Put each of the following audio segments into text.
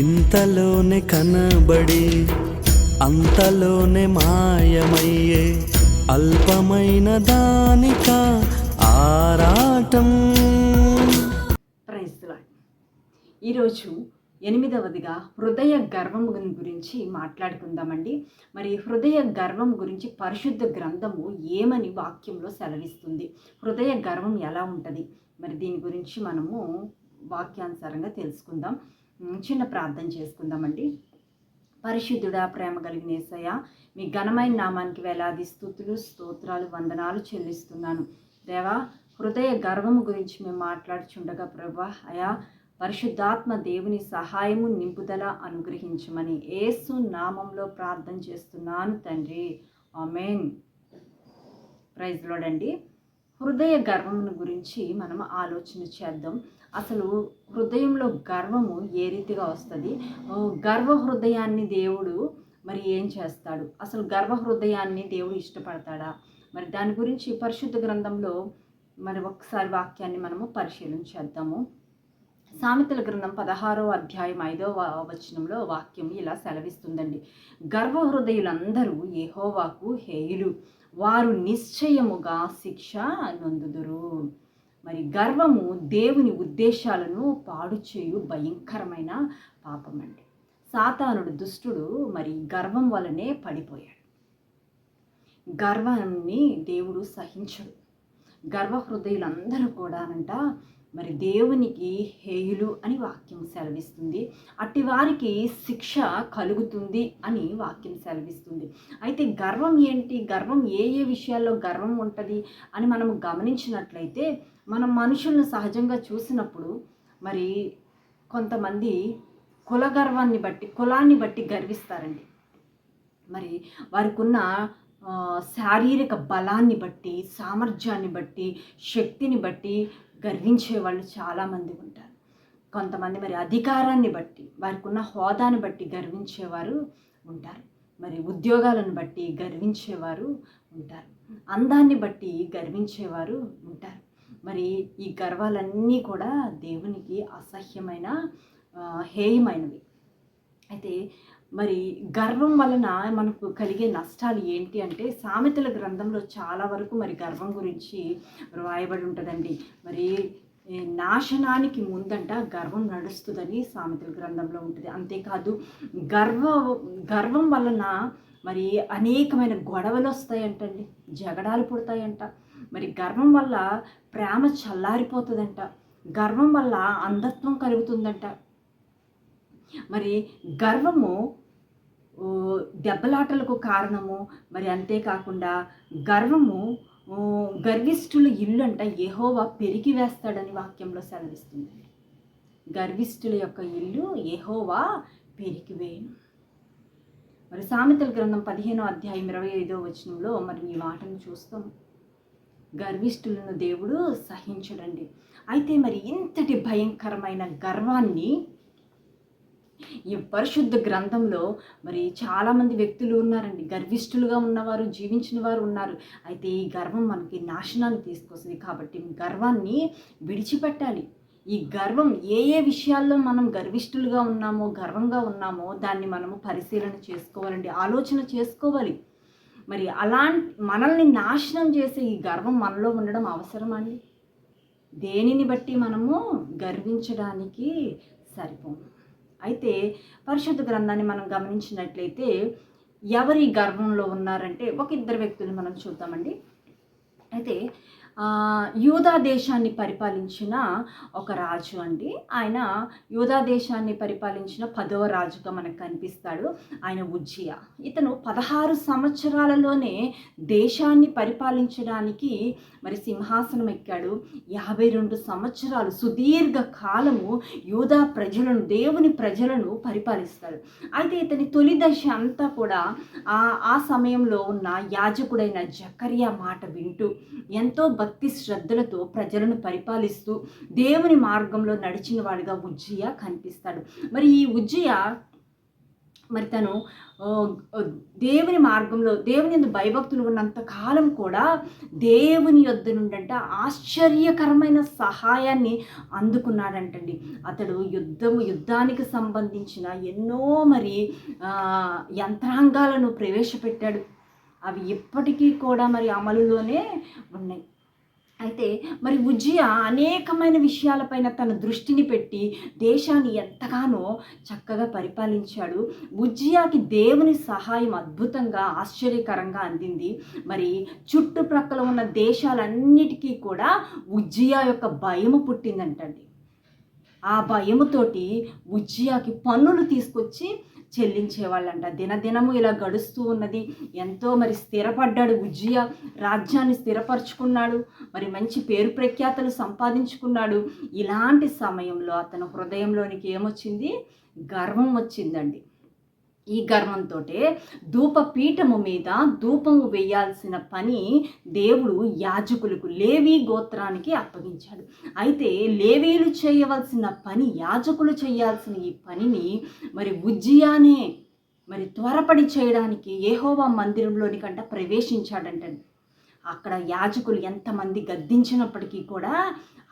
ఇంతలోనే కనబడి అంతలోనే మాయమయ్యే అల్పమైన దానిక ఆరాటం. ఈరోజు ఎనిమిదవదిగా హృదయ గర్వం గురించి మాట్లాడుకుందామండి. మరి హృదయ గర్వం గురించి పరిశుద్ధ గ్రంథము ఏమని వాక్యంలో సెలవిస్తుంది? హృదయ గర్వం ఎలా ఉంటుంది? మరి దీని గురించి మనము వాక్యానుసారంగా తెలుసుకుందాం. చిన్న ప్రార్థన చేసుకుందామండి. పరిశుద్ధుడా ప్రేమ కలిగినేసయ్య మీ ఘనమైన నామానికి వేలాది స్థుతులు స్తోత్రాలు వందనాలు చెల్లిస్తున్నాను. దేవా హృదయ గర్వము గురించి మేము మాట్లాడుచుండగా ప్రభా అయా పరిశుద్ధాత్మ దేవుని సహాయము నింపుదల అనుగ్రహించమని ఏసు నామంలో ప్రార్థన చేస్తున్నాను తండ్రి. ఆమెన్. ప్రైజ్లోడండి హృదయ గర్వమును గురించి మనం ఆలోచన చేద్దాం. అసలు హృదయంలో గర్వము ఏ రీతిగా వస్తుంది? గర్వ హృదయాన్ని దేవుడు మరి ఏం చేస్తాడు? అసలు గర్వ హృదయాన్ని దేవుడు ఇష్టపడతాడా? మరి దాని గురించి పరిశుద్ధ గ్రంథంలో మరి ఒకసారి వాక్యాన్ని మనము పరిశీలించేద్దాము సామెతల గ్రంథం పదహారో అధ్యాయం ఐదో వచనంలో వాక్యం ఇలా సెలవిస్తుందండి. గర్వహృదయులందరూ ఏహోవాకు హేయులు. వారు నిశ్చయముగా శిక్ష నొందుదురు. మరి గర్వము దేవుని ఉద్దేశాలను పాడు చేయు భయంకరమైన పాపమండి సాతానుడు దుష్టుడు మరి గర్వం వలనే పడిపోయాడు. గర్వాన్ని దేవుడు సహించడు. గర్వ హృదయులందరూ కూడానంట మరి దేవునికి హేయులు అని వాక్యం సెలవిస్తుంది. అట్టి వారికి శిక్ష కలుగుతుంది అని వాక్యం సెలవిస్తుంది. అయితే గర్వం ఏంటి? గర్వం ఏ ఏ విషయాల్లో గర్వం ఉంటుంది అని మనం గమనించినట్లయితే మనం మనుషులను సహజంగా చూసినప్పుడు మరి కొంతమంది కుల గర్వాన్ని బట్టి కులాన్ని బట్టి గర్విస్తారండి. మరి వారికి ఉన్న శారీరక బలాన్ని బట్టి సామర్థ్యాన్ని బట్టి శక్తిని బట్టి గర్వించే వాళ్ళు చాలామంది ఉంటారు. కొంతమంది మరి అధికారాన్ని బట్టి వారికి ఉన్న హోదాని బట్టి గర్వించేవారు ఉంటారు. మరి ఉద్యోగాలను బట్టి గర్వించేవారు ఉంటారు. అందాన్ని బట్టి గర్వించేవారు ఉంటారు. మరి ఈ గర్వాలన్నీ కూడా దేవునికి అసహ్యమైన హేయమైనవి. అయితే మరి గర్వం వలన మనకు కలిగే నష్టాలు ఏంటి అంటే సామెతల గ్రంథంలో చాలా వరకు మరి గర్వం గురించి వ్రాయబడి ఉంటుందండి. మరి నాశనానికి ముందంట గర్వం నడుస్తుందని సామెతల గ్రంథంలో ఉంటుంది. అంతేకాదు గర్వ గర్వం వలన మరి అనేకమైన గొడవలు వస్తాయంటండి. జగడాలు పుడతాయంట. మరి గర్వం వల్ల ప్రేమ చల్లారిపోతుందంట. గర్వం వల్ల అంధత్వం కలుగుతుందంట. మరి గర్వము దెబ్బలాటలకు కారణము మరి అంతేకాకుండా గర్వము గర్విష్ఠుల ఇల్లు అంట ఏహోవా పెరిగి వేస్తాడని వాక్యంలో సెలవిస్తుంది. గర్విష్ఠుల యొక్క ఇల్లు ఏహోవా పెరిగివేయను మరి సామెతల గ్రంథం పదిహేనో అధ్యాయం ఇరవై ఐదో వచనంలో మరి ఈ మాటను చూస్తాం గర్విష్ఠులను దేవుడు సహించడండి. అయితే మరి ఇంతటి భయంకరమైన గర్వాన్ని ఈ పరిశుద్ధ గ్రంథంలో మరి చాలామంది వ్యక్తులు ఉన్నారండి. గర్విష్ఠులుగా ఉన్నవారు జీవించిన వారు ఉన్నారు. అయితే ఈ గర్వం మనకి నాశనాన్ని తీసుకొస్తుంది కాబట్టి గర్వాన్ని విడిచిపెట్టాలి. ఈ గర్వం ఏ ఏ విషయాల్లో మనం గర్విష్ఠులుగా ఉన్నామో గర్వంగా ఉన్నామో దాన్ని మనము పరిశీలన చేసుకోవాలండి ఆలోచన చేసుకోవాలి. మరి అలా మనల్ని నాశనం చేసే ఈ గర్వం మనలో ఉండడం అవసరమా అండి? దేనిని బట్టి మనము గర్వించడానికి సరిపోము అయితే పరిశుద్ధ గ్రంథాన్ని మనం గమనించినట్లయితే ఎవరి గర్వంలో ఉన్నారంటే ఒక ఇద్దరు వ్యక్తులు మనం చూద్దామండి. అయితే యూదా దేశాన్ని పరిపాలించిన ఒక రాజు అండి. ఆయన యూదా దేశాన్ని పరిపాలించిన పదవ రాజుగా మనకు కనిపిస్తాడు. ఆయన ఉజ్జియా. ఇతను పదహారు సంవత్సరాలలోనే దేశాన్ని పరిపాలించడానికి మరి సింహాసనం ఎక్కాడు. యాభై రెండు సంవత్సరాలు సుదీర్ఘ కాలము యూదా ప్రజలను దేవుని ప్రజలను పరిపాలిస్తాడు. అయితే ఇతని తొలి దశ అంతా కూడా ఆ ఆ సమయంలో ఉన్న యాజకుడైన జకరియా మాట వింటూ ఎంతో భక్తి శ్రద్ధలతో ప్రజలను పరిపాలిస్తూ దేవుని మార్గంలో నడిచిన వాడిగా ఉజ్జయ కనిపిస్తాడు. మరి ఈ ఉజ్జయ మరి తను దేవుని మార్గంలో దేవుని యందు భయభక్తులు ఉన్నంత కాలం కూడా దేవుని యొద్ద నుండంట ఆశ్చర్యకరమైన సహాయాన్ని అందుకున్నాడంటండి. అతడు యుద్ధము యుద్ధానికి సంబంధించిన ఎన్నో మరి యంత్రాంగాలను ప్రవేశపెట్టాడు. అవి ఇప్పటికీ కూడా మరి అమలులోనే ఉన్నాయి. అయితే మరి ఉజ్జియా అనేకమైన విషయాలపైన తన దృష్టిని పెట్టి దేశాన్ని ఎంతగానో చక్కగా పరిపాలించాడు. ఉజ్జియాకి దేవుని సహాయం అద్భుతంగా ఆశ్చర్యకరంగా అందింది. మరి చుట్టుప్రక్కల ఉన్న దేశాలన్నిటికీ కూడా ఉజ్జియా యొక్క భయము పుట్టిందంటండి. ఆ భయముతోటి ఉజ్జియాకి పన్నులు తీసుకొచ్చి చెల్లించేవాళ్ళంట. దినదినము ఇలా గడుస్తూ ఉన్నది. ఎంతో మరి స్థిరపడ్డాడు ఉజ్జియా. రాజ్యాన్ని స్థిరపరుచుకున్నాడు. మరి మంచి పేరు ప్రఖ్యాతలు సంపాదించుకున్నాడు. ఇలాంటి సమయంలో అతను హృదయంలోనికి ఏమొచ్చింది? గర్వం వచ్చిందండి. ఈ గర్వంతో ధూపపీఠము మీద ధూపము వేయాల్సిన పని దేవుడు యాజకులకు లేవీ గోత్రానికి అప్పగించాడు. అయితే లేవీలు చేయవలసిన పని యాజకులు చేయాల్సిన ఈ పనిని మరి ఉజ్జియానే మరి త్వరపడి చేయడానికి ఏహోవా మందిరంలోని కంట ప్రవేశించాడంటండి. అక్కడ యాజకులు ఎంతమంది గద్దించినప్పటికీ కూడా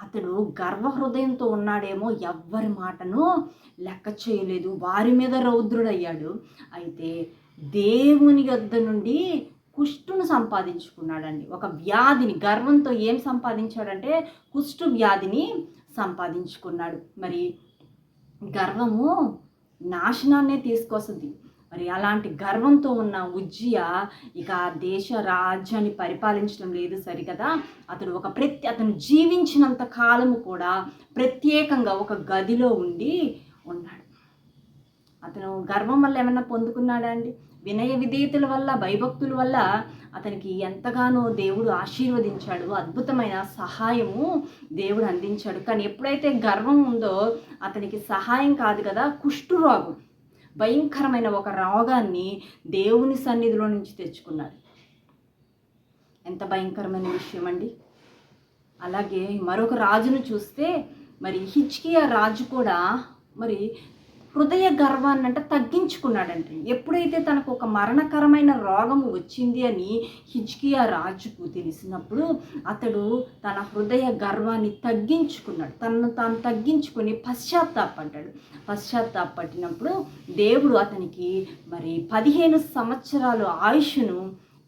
అతడు గర్వహృదయంతో ఉన్నాడేమో ఎవ్వరి మాటను లెక్క చేయలేదు. వారి మీద రౌద్రుడయ్యాడు. అయితే దేవుని వద్ద నుండి కుష్టును సంపాదించుకున్నాడండి. ఒక వ్యాధిని గర్వంతో ఏం సంపాదించాడంటే కుష్టు వ్యాధిని సంపాదించుకున్నాడు. మరి గర్వము నాశనాన్నే తీసుకొస్తుంది. మరి అలాంటి గర్వంతో ఉన్న ఉజ్జియ ఇక ఆ దేశ రాజ్యాన్ని పరిపాలించడం లేదు సరికదా అతడు ఒక ప్రతి అతను జీవించినంత కాలము కూడా ప్రత్యేకంగా ఒక గదిలో ఉండి ఉన్నాడు. అతను గర్వం వల్ల ఏమైనా పొందుకున్నాడా అండి? వినయ విధేయతల వల్ల భయభక్తుల వల్ల అతనికి ఎంతగానో దేవుడు ఆశీర్వదించాడు. అద్భుతమైన సహాయము దేవుడు అందించాడు. కానీ ఎప్పుడైతే గర్వం ఉందో అతనికి సహాయం కాదు కదా కుష్ఠురోగం. భయంకరమైన ఒక రోగాన్ని దేవుని సన్నిధిలో నుంచి తెచ్చుకున్నాడు. ఎంత భయంకరమైన విషయం అండి. అలాగే మరొక రాజును చూస్తే మరి హిచ్కియా రాజు కూడా మరి హృదయ గర్వాన్ని అంటే తగ్గించుకున్నాడంటే. ఎప్పుడైతే తనకు ఒక మరణకరమైన రోగము వచ్చింది అని హిజ్కియా రాజుకు తెలిసినప్పుడు అతడు తన హృదయ గర్వాన్ని తగ్గించుకున్నాడు. తనను తాను తగ్గించుకొని పశ్చాత్తాపడ్డాడు. పశ్చాత్తాపట్టినప్పుడు దేవుడు అతనికి మరి పదిహేను సంవత్సరాలు ఆయుష్ను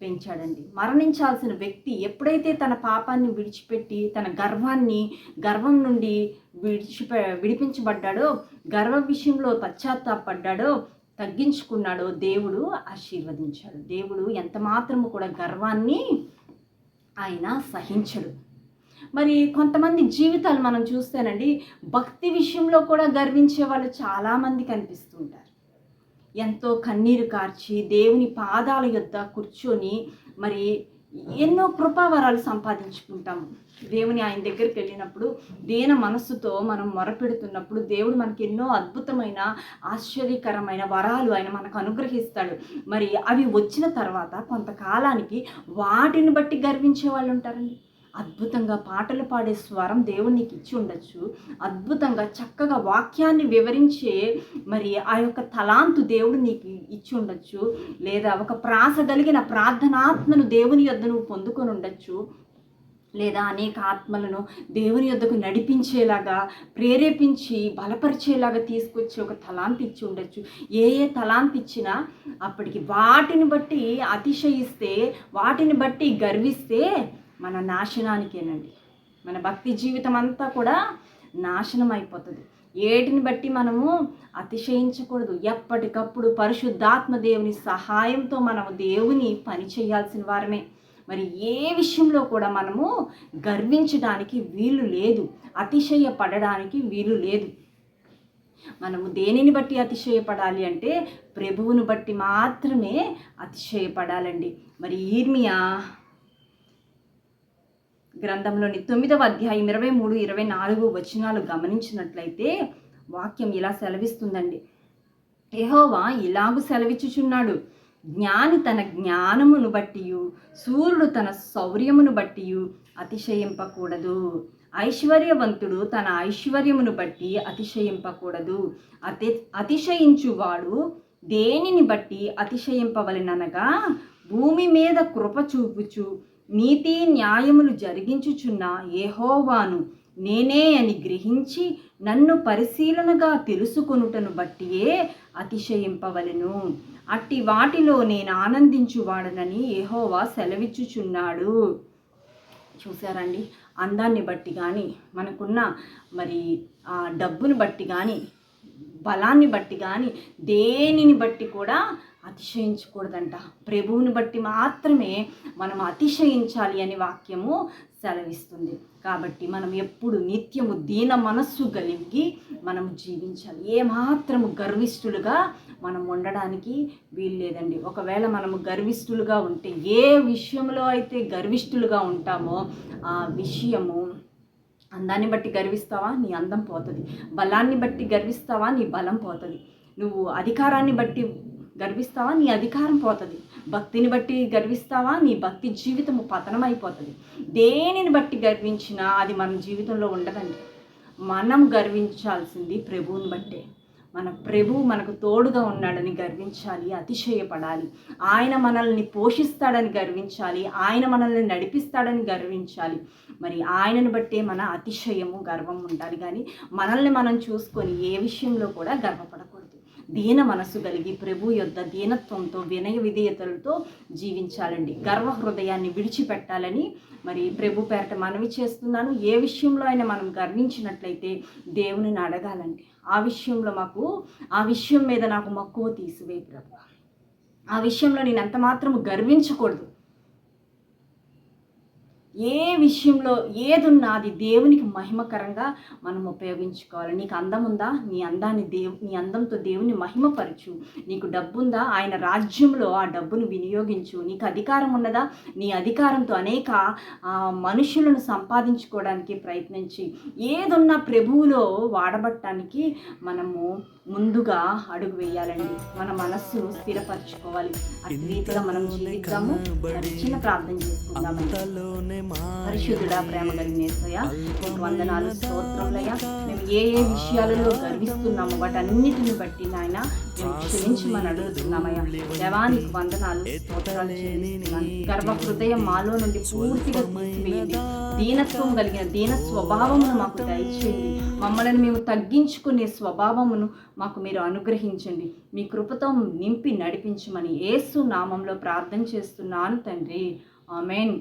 పెంచాడండి. మరణించాల్సిన వ్యక్తి ఎప్పుడైతే తన పాపాన్ని విడిచిపెట్టి తన గర్వాన్ని గర్వం నుండి విడిచిపె విడిపించబడ్డాడో గర్వ విషయంలో పశ్చాత్తాపడ్డాడో తగ్గించుకున్నాడో దేవుడు ఆశీర్వదించాడు. దేవుడు ఎంత మాత్రము కూడా గర్వాన్ని ఆయన సహించడు. మరి కొంతమంది జీవితాలు మనం చూస్తేనండి భక్తి విషయంలో కూడా గర్వించే వాళ్ళు చాలామంది కనిపిస్తుంటారు. ఎంతో కన్నీరు కార్చి దేవుని పాదాల యొద్ద కూర్చొని మరి ఎన్నో కృపావరాలు సంపాదించుకుంటాము దేవుని ఆయన దగ్గరికి వెళ్ళినప్పుడు దేన మనస్సుతో మనం మొరపెడుతున్నప్పుడు దేవుడు మనకి ఎన్నో అద్భుతమైన ఆశ్చర్యకరమైన వరాలు ఆయన మనకు అనుగ్రహిస్తాడు. మరి అవి వచ్చిన తర్వాత కొంతకాలానికి వాటిని బట్టి గర్వించే వాళ్ళు ఉంటారండి. అద్భుతంగా పాటలు పాడే స్వరం దేవుడు నీకు ఇచ్చి ఉండొచ్చు. అద్భుతంగా చక్కగా వాక్యాన్ని వివరించే మరి ఆ యొక్క తలాంతు దేవుడు నీకు ఇచ్చి ఉండొచ్చు. లేదా ఒక ప్రాస కలిగిన ప్రార్థనాత్మను దేవుని యొద్ద నువ్వు పొందుకొని ఉండొచ్చు. లేదా అనేక ఆత్మలను దేవుని యొద్దకు నడిపించేలాగా ప్రేరేపించి బలపరిచేలాగా తీసుకొచ్చి ఒక తలాంతి ఇచ్చి ఉండొచ్చు. ఏ ఏ తలాంతి ఇచ్చినా అప్పటికి వాటిని బట్టి అతిశయిస్తే వాటిని బట్టి గర్విస్తే మన నాశనానికేనండి. మన భక్తి జీవితం అంతా కూడా నాశనం అయిపోతుంది ఏటిని బట్టి మనము అతిశయించకూడదు. ఎప్పటికప్పుడు పరిశుద్ధాత్మ దేవుని సహాయంతో మనము దేవుని పని చేయాల్సిన వారమే. మరి ఏ విషయంలో కూడా మనము గర్వించడానికి వీలు లేదు. అతిశయపడడానికి వీలు లేదు. మనము దేనిని బట్టి అతిశయపడాలి అంటే ప్రభువును బట్టి మాత్రమే అతిశయపడాలండి. మరి ఈర్మియా గ్రంథంలోని తొమ్మిదవ అధ్యాయం ఇరవై మూడు ఇరవై నాలుగు వచనాలు గమనించినట్లయితే వాక్యం ఇలా సెలవిస్తుందండి. యహోవా ఇలాగు సెలవిచ్చుచున్నాడు. జ్ఞాని తన జ్ఞానమును బట్టి సూర్యుడు తన శౌర్యమును బట్టి అతిశయింపకూడదు. ఐశ్వర్యవంతుడు తన ఐశ్వర్యమును బట్టి అతిశయింపకూడదు. అతి అతిశయించువాడు దేనిని బట్టి అతిశయింపవలననగా భూమి మీద కృప చూపుచు నీతి న్యాయములు జరిగించుచున్న ఏహోవాను నేనే అని గ్రహించి నన్ను పరిశీలనగా తెలుసుకొనుటను బట్టియే అతిశయింపవలెను. అట్టి వాటిలో నేను ఆనందించువాడనని ఏహోవా సెలవిచ్చుచున్నాడు. చూసారండి అందాన్ని బట్టి కానీ మనకున్న మరి ఆ బట్టి కానీ బలాన్ని బట్టి కానీ దేనిని బట్టి కూడా అతిశయించకూడదంట. ప్రభువుని బట్టి మాత్రమే మనం అతిశయించాలి అని వాక్యము సెలవిస్తుంది. కాబట్టి మనం ఎప్పుడు నిత్యము దీన మనస్సు కలిగి మనం జీవించాలి. ఏమాత్రము గర్విష్ఠులుగా మనం ఉండడానికి వీల్లేదండి. ఒకవేళ మనము గర్విష్ఠులుగా ఉంటే ఏ విషయంలో అయితే గర్విష్ఠులుగా ఉంటామో ఆ విషయము అందాన్ని బట్టి గర్విస్తావా? నీ అందం పోతుంది. బలాన్ని బట్టి గర్విస్తావా? నీ బలం పోతుంది. నువ్వు అధికారాన్ని బట్టి గర్విస్తావా? నీ అధికారం పోతుంది. భక్తిని బట్టి గర్విస్తావా? నీ భక్తి జీవితము పతనం అయిపోతుంది దేనిని బట్టి గర్వించినా అది మన జీవితంలో ఉండదండి. మనం గర్వించాల్సింది ప్రభువుని బట్టే. మన ప్రభు మనకు తోడుగా ఉన్నాడని గర్వించాలి అతిశయపడాలి. ఆయన మనల్ని పోషిస్తాడని గర్వించాలి ఆయన మనల్ని నడిపిస్తాడని గర్వించాలి. మరి ఆయనను బట్టే మన అతిశయము గర్వం ఉండాలి. కానీ మనల్ని మనం చూసుకొని ఏ విషయంలో కూడా గర్వపడకూడదు. దీన మనసు కలిగి ప్రభు యొద్ద దీనత్వంతో వినయ విధేయతలతో జీవించాలండి. గర్వ హృదయాన్ని విడిచిపెట్టాలని మరి ప్రభు పేరట మనవి చేస్తున్నాను. ఏ విషయంలో అయినా మనం గర్వించినట్లయితే దేవునిని అడగాలండి. ఆ విషయంలో మాకు ఆ విషయం మీద నాకు మక్కువ తీసివే ప్రభు. ఆ విషయంలో నేను ఎంత మాత్రం గర్వించకూడదు. ఏ విషయంలో ఏదున్నా అది దేవునికి మహిమకరంగా మనం ఉపయోగించుకోవాలి. నీకు అందం ఉందా? నీ అందాన్ని దేవు నీ అందంతో దేవుని మహిమపరచు. నీకు డబ్బు ఉందా ఆయన రాజ్యంలో ఆ డబ్బును వినియోగించు. నీకు అధికారం ఉన్నదా? నీ అధికారంతో అనేక మనుషులను సంపాదించుకోవడానికి ప్రయత్నించి. ఏదున్నా ప్రభువులో వాడబట్టడానికి మనము ముందుగా అడుగు వేయాలండి. మన మనస్సును స్థిరపరచుకోవాలి. అటు రీతిగా మనం జీవిద్దాము. చిన్న ప్రార్థన అంతలోనే పరిశుద్ధుడా ప్రేమ కలిగినేసయ్య వందనాలు స్తోత్రములయ్యా. మేము ఏ ఏ విషయాలలో గర్విస్తున్నాము వాటన్నిటిని బట్టి నాయన మేము క్షమించమని అడుగుతున్నామయ్యా. దేవానికి వందనాలు స్తోత్రాలు గర్భ హృదయం మాలో నుండి పూర్తిగా తీసివేయండి. దీనత్వం కలిగిన దీన స్వభావమును మాకు దయచేయండి. మమ్మల్ని మేము తగ్గించుకునే స్వభావమును మాకు మీరు అనుగ్రహించండి. మీ కృపతో నింపి నడిపించమని ఏసు నామంలో ప్రార్థన చేస్తున్నాను తండ్రి. Amen.